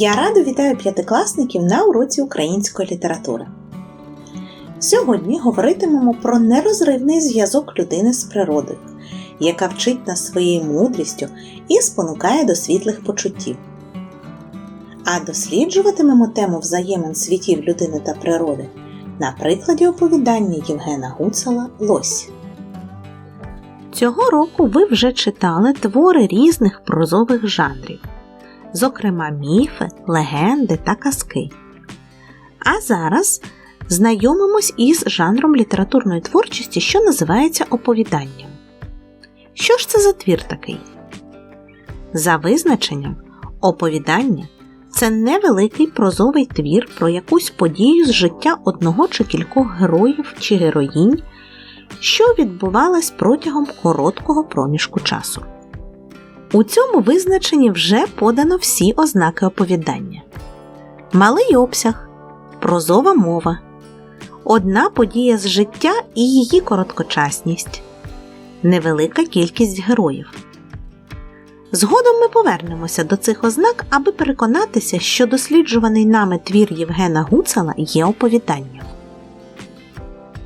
Я радо вітаю п'ятикласників на уроці української літератури. Сьогодні говоритимемо про нерозривний зв'язок людини з природою, яка вчить нас своєю мудрістю і спонукає до світлих почуттів. А досліджуватимемо тему взаємин світів людини та природи на прикладі оповідання Євгена Гуцала Лось. Цього року ви вже читали твори різних прозових жанрів, зокрема міфи, легенди та казки. А зараз знайомимось із жанром літературної творчості, що називається оповіданням. Що ж це за твір такий? За визначенням, оповідання це невеликий прозовий твір про якусь подію з життя одного чи кількох героїв чи героїнь що відбувалась протягом короткого проміжку часу. У цьому визначенні вже подано всі ознаки оповідання: малий обсяг, прозова мова, одна подія з життя і її короткочасність, невелика кількість героїв. Згодом ми повернемося до цих ознак, аби переконатися, що досліджуваний нами твір Євгена Гуцала є оповіданням.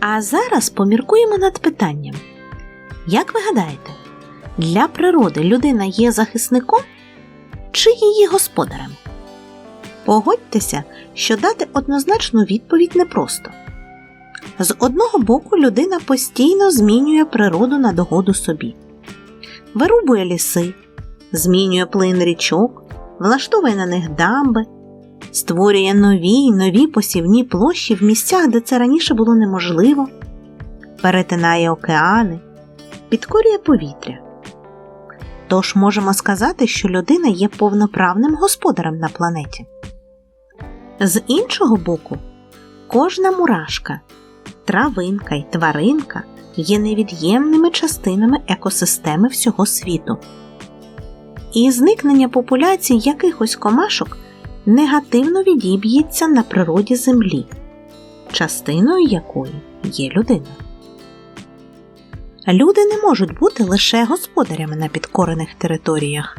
А зараз поміркуємо над питанням. Як ви гадаєте, для природи людина є захисником чи її господарем? Погодьтеся, що дати однозначну відповідь непросто. З одного боку, людина постійно змінює природу на догоду собі, вирубує ліси, змінює плин річок, влаштовує на них дамби, створює нові й нові посівні площі в місцях, де це раніше було неможливо, перетинає океани, підкорює повітря. Тож можемо сказати, що людина є повноправним господарем на планеті. З іншого боку, кожна мурашка, травинка й тваринка є невід'ємними частинами екосистеми всього світу. І зникнення популяцій якихось комашок негативно відіб'ється на природі Землі, частиною якої є людина. Люди не можуть бути лише господарями на підкорених територіях.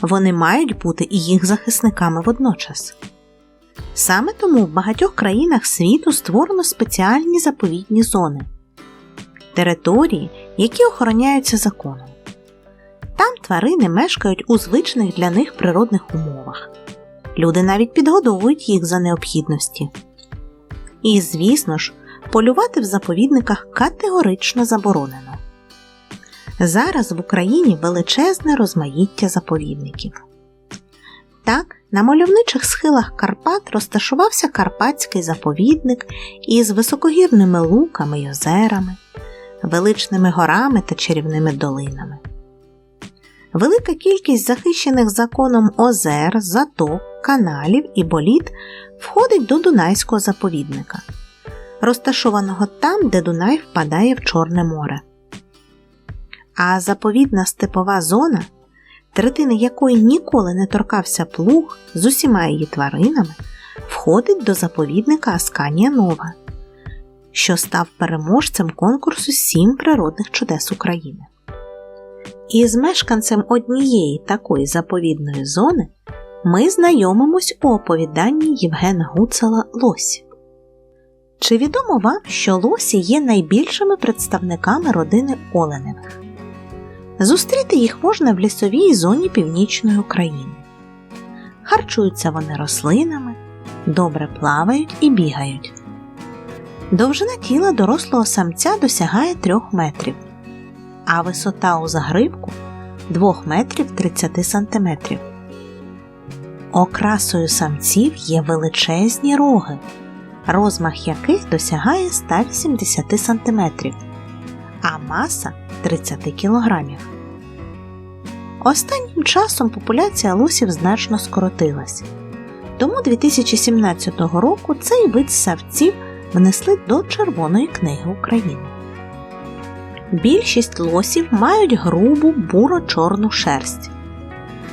Вони мають бути і їх захисниками водночас. Саме тому в багатьох країнах світу створено спеціальні заповідні зони території, які охороняються законом. Там тварини мешкають у звичних для них природних умовах. Люди навіть підгодовують їх за необхідності. І, звісно ж, полювати в заповідниках категорично заборонено. Зараз в Україні величезне розмаїття заповідників. Так, на мальовничих схилах Карпат розташувався Карпатський заповідник із високогірними луками й озерами, величними горами та чарівними долинами. Велика кількість захищених законом озер, заток, каналів і боліт входить до Дунайського заповідника, розташованого там, де Дунай впадає в Чорне море. А заповідна степова зона, третини якої ніколи не торкався плуг з усіма її тваринами, входить до заповідника Асканія Нова, що став переможцем конкурсу Сім природних чудес України. І з мешканцем однієї такої заповідної зони ми знайомимось у оповіданні Євгена Гуцала Лось. Чи відомо вам, що лосі є найбільшими представниками родини оленевих? Зустріти їх можна в лісовій зоні північної України. Харчуються вони рослинами, добре плавають і бігають. Довжина тіла дорослого самця досягає 3 метрів, а висота у загривку 2 метрів 30 сантиметрів. Окрасою самців є величезні роги, розмах яких досягає 180 см, а маса 30 кг. Останнім часом популяція лосів значно скоротилась. Тому 2017 року цей вид савців внесли до Червоної книги України. Більшість лосів мають грубу буро-чорну шерсть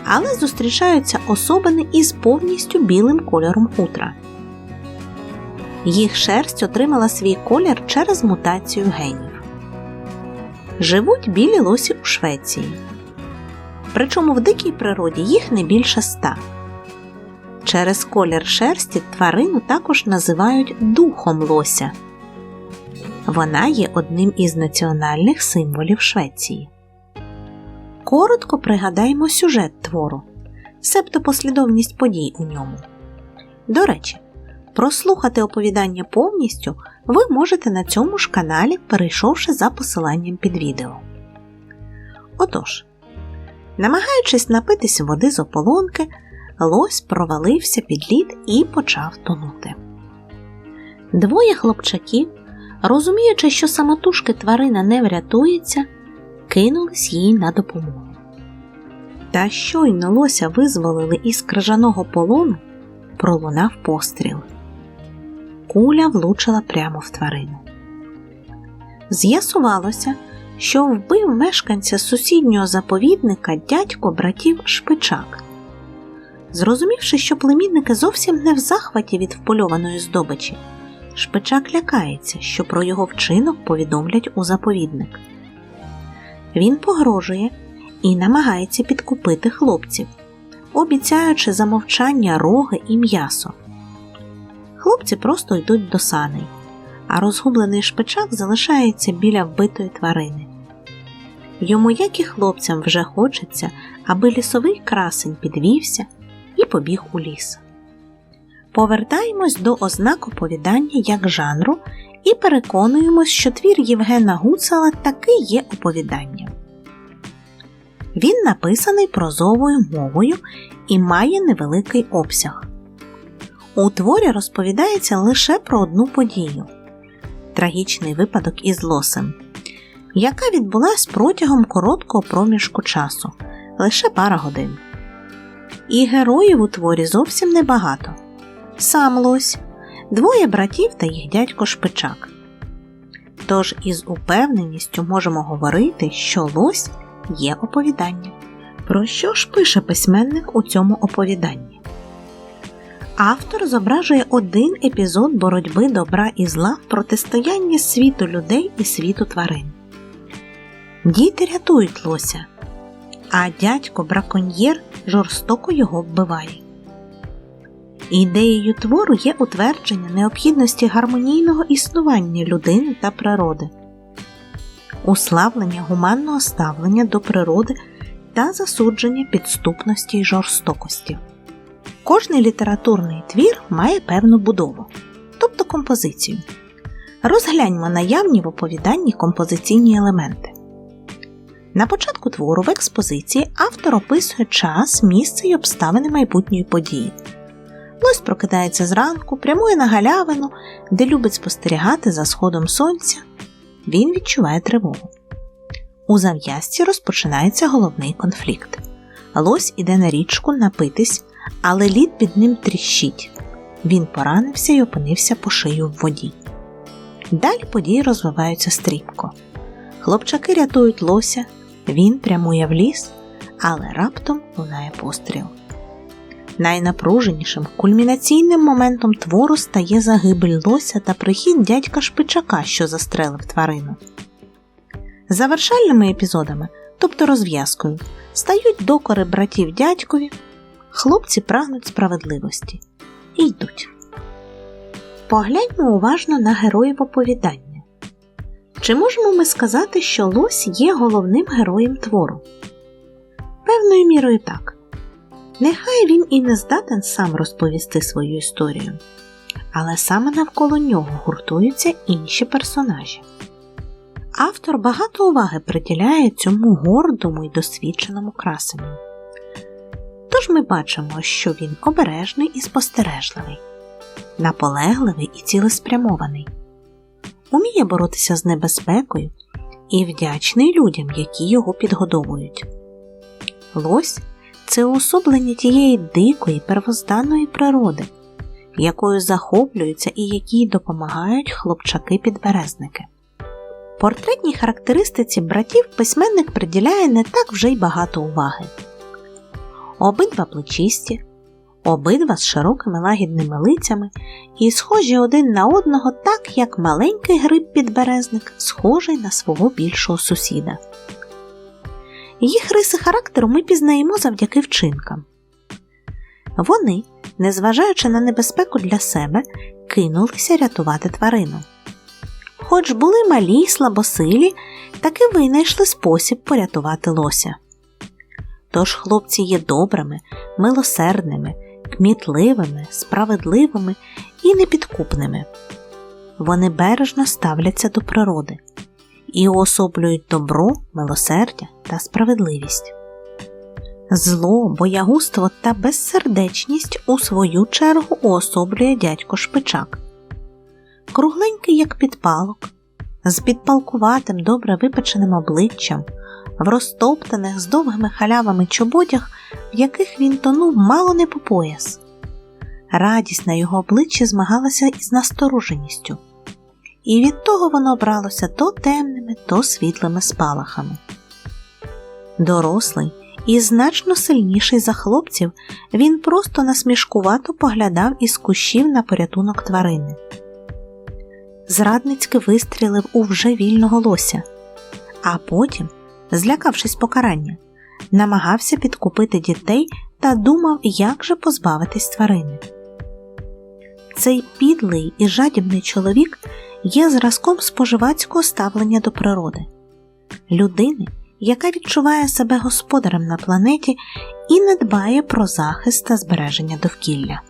але зустрічаються особини із повністю білим кольором хутра. Їх шерсть отримала свій колір через мутацію генів. Живуть білі лосі у Швеції. Причому в дикій природі їх не більше ста. Через колір шерсті тварину також називають духом лося. Вона є одним із національних символів Швеції. Коротко пригадаємо сюжет твору, себто послідовність подій у ньому. До речі, прослухати оповідання повністю ви можете на цьому ж каналі, перейшовши за посиланням під відео. Отож, намагаючись напитись води з ополонки, лось провалився під лід і почав тонути. Двоє хлопчаків, розуміючи, що самотужки тварина не врятується, кинулись їй на допомогу. Та щойно лося визволили із крижаного полону, пролунав постріл. Куля влучила прямо в тварину. З'ясувалося, що вбив мешканця сусіднього заповідника дядько братів Шпичак. Зрозумівши, що племінники зовсім не в захваті від впольованої здобичі, Шпичак лякається, що про його вчинок повідомлять у заповідник. Він погрожує і намагається підкупити хлопців, обіцяючи за мовчання роги і м'ясо. Хлопці просто йдуть до саней, а розгублений шпичак залишається біля вбитої тварини. Йому, як і хлопцям, вже хочеться, аби лісовий красень підвівся і побіг у ліс. Повертаємось до ознак оповідання як жанру і переконуємось, що твір Євгена Гуцала таки є оповіданням. Він написаний прозовою мовою і має невеликий обсяг. У творі розповідається лише про одну подію трагічний випадок із лосем, яка відбулась протягом короткого проміжку часу лише пара годин. І героїв у творі зовсім небагато. Сам лось, двоє братів та їх дядько Шпичак. Тож із упевненістю можемо говорити, що лось є оповідання. Про що ж пише письменник у цьому оповіданні? Автор зображує один епізод боротьби добра і зла в протистоянні світу людей і світу тварин. Діти рятують лося, а дядько браконьєр жорстоко його вбиває. Ідеєю твору є утвердження необхідності гармонійного існування людини та природи, уславлення гуманного ставлення до природи та засудження підступності й жорстокості. Кожний літературний твір має певну будову, тобто композицію. Розгляньмо наявні в оповіданні композиційні елементи. На початку твору в експозиції автор описує час, місце й обставини майбутньої події. Лось прокидається зранку, прямує на галявину, де любить спостерігати за сходом сонця. Він відчуває тривогу. У зав'язці розпочинається головний конфлікт. Лось іде на річку напитись, але лід під ним тріщить. Він поранився і опинився по шию в воді. Далі події розвиваються стрімко. Хлопчаки рятують лося, він прямує в ліс, але раптом лунає постріл. Найнапруженішим кульмінаційним моментом твору стає загибель лося та прихід дядька Шпичака, що застрелив тварину. Завершальними епізодами, тобто розв'язкою, стають докори братів дядькові, хлопці прагнуть справедливості і йдуть. Погляньмо уважно на героїв оповідання. Чи можемо ми сказати, що лось є головним героєм твору? Певною мірою так. Нехай він і не здатен сам розповісти свою історію, але саме навколо нього гуртуються інші персонажі. Автор багато уваги приділяє цьому гордому і досвідченому красенню. Тож ми бачимо, що він обережний і спостережливий, наполегливий і цілеспрямований, уміє боротися з небезпекою і вдячний людям, які його підгодовують. Лось це уособлення тієї дикої первозданної природи, якою захоплюються і якій допомагають хлопчаки-підберезники. Портретній характеристиці братів письменник приділяє не так вже й багато уваги. Обидва плечисті, обидва з широкими лагідними лицями і схожі один на одного так, як маленький гриб-підберезник схожий на свого більшого сусіда. Їх риси характеру ми пізнаємо завдяки вчинкам. Вони незважаючи на небезпеку для себе, кинулися рятувати тварину. Хоч були малі й слабосилі, таки винайшли спосіб порятувати лося. Тож хлопці є добрими, милосердними, кмітливими, справедливими і непідкупними. Вони бережно ставляться до природи і уособлюють добро, милосердя та справедливість. Зло, боягузтво та безсердечність у свою чергу уособлює дядько Шпичак. Кругленький, як підпалок, з підпалкуватим, добре випеченим обличчям, в розтоптаних з довгими халявами чоботях, в яких він тонув мало не по пояс. Радість на його обличчі змагалася із настороженістю, і від того воно бралося то темними, то світлими спалахами. Дорослий і значно сильніший за хлопців, він просто насмішкувато поглядав із кущів на порятунок тварини. Зрадницьки вистрілив у вже вільного лося, а потім, злякавшись покарання, намагався підкупити дітей та думав, як же позбавитись тварини. Цей підлий і жадібний чоловік є зразком споживацького ставлення до природи, людини, яка відчуває себе господарем на планеті і не дбає про захист та збереження довкілля.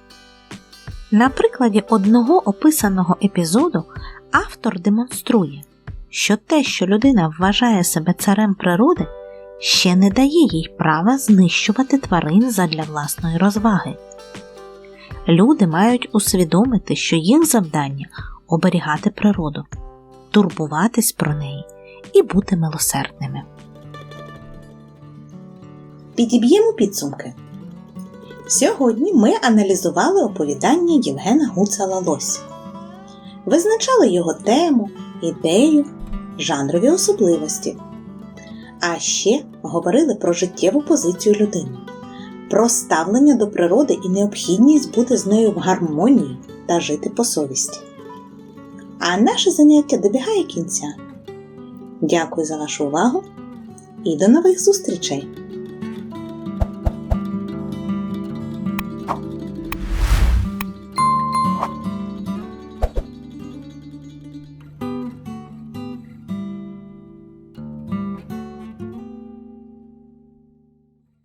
На прикладі одного описаного епізоду автор демонструє, що те, що людина вважає себе царем природи, ще не дає їй права знищувати тварин задля власної розваги. Люди мають усвідомити, що їх завдання оберігати природу, турбуватись про неї і бути милосердними. Підіб'ємо підсумки. Сьогодні ми аналізували оповідання Євгена Гуцала Лось, визначали його тему, ідею, жанрові особливості. А ще говорили про життєву позицію людини, про ставлення до природи і необхідність бути з нею в гармонії та жити по совісті. А наше заняття добігає кінця. Дякую за вашу увагу і до нових зустрічей!